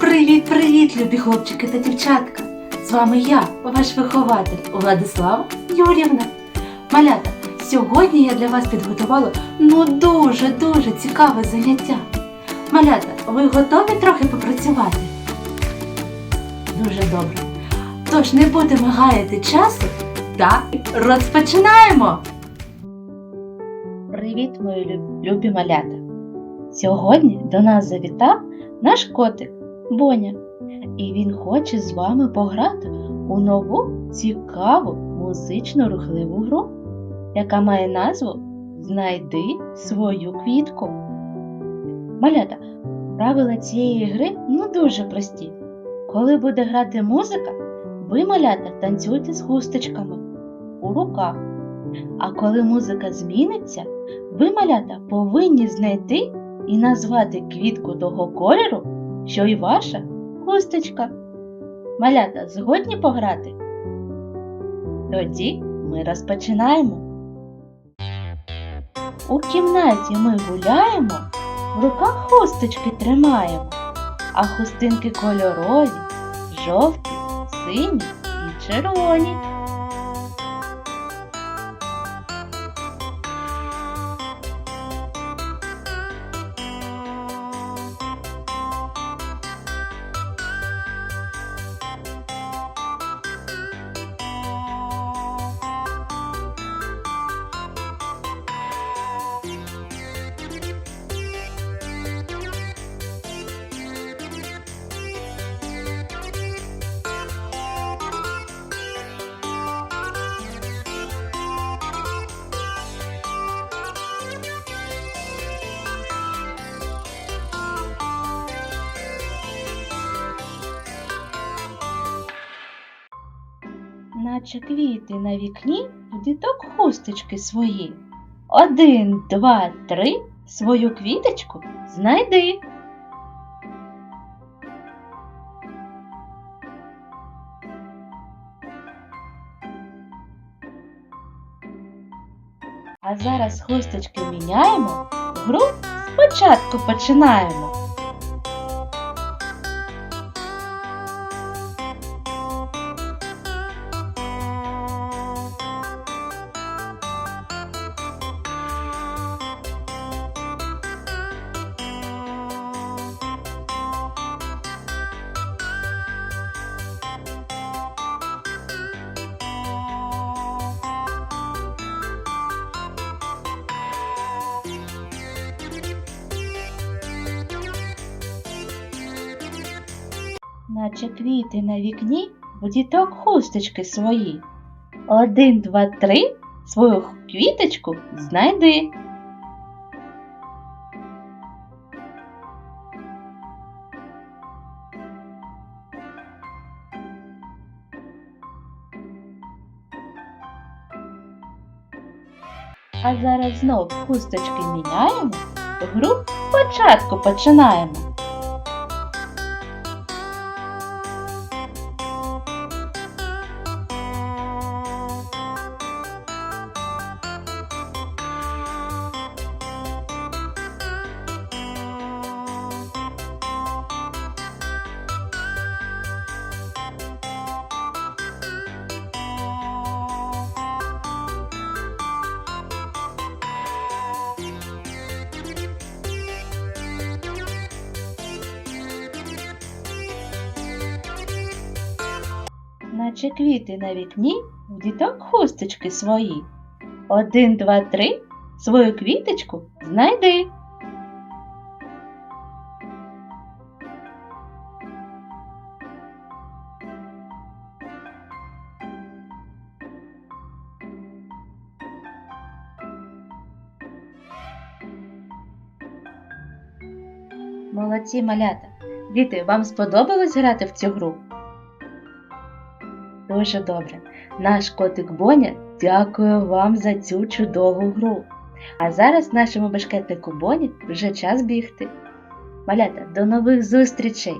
Привіт-привіт, любі хлопчики та дівчатка! З вами я, ваш вихователь Владислава Юрівна. Малята, сьогодні я для вас підготувала ну дуже-дуже цікаве заняття. Малята, ви готові трохи попрацювати? Дуже добре. Тож не будемо гаяти часу та розпочинаємо! Привіт, мої любі малята! Сьогодні до нас завітав наш котик Боня, і він хоче з вами пограти у нову цікаву музично рухливу гру, яка має назву Знайди свою квітку. Малята, правила цієї гри ну дуже прості. Коли буде грати музика, ви, малята, танцюйте з хусточками у руках. А коли музика зміниться, ви, малята, повинні знайти і назвати квітку того кольору, що й ваша хусточка. Малята, згодні пограти? Тоді ми розпочинаємо. У кімнаті ми гуляємо, в руках хусточки тримаємо, а хустинки кольорові, жовті, сині і червоні. Наче квіти на вікні, в діток хусточки свої. Один, два, три, свою квіточку знайди. А зараз хусточки міняємо, гру спочатку починаємо. Наче квіти на вікні, у діток хусточки свої. Один, два, три, свою квіточку знайди. А зараз знов хусточки міняємо, гру спочатку починаємо. Наче квіти на вікні, в діток хусточки свої. Один, два, три, свою квіточку знайди. Молодці малята! Діти, вам сподобалось грати в цю гру? Дуже добре. Наш котик Боня дякує вам за цю чудову гру. А зараз нашому бешкетнику Боні вже час бігти. Малята, до нових зустрічей!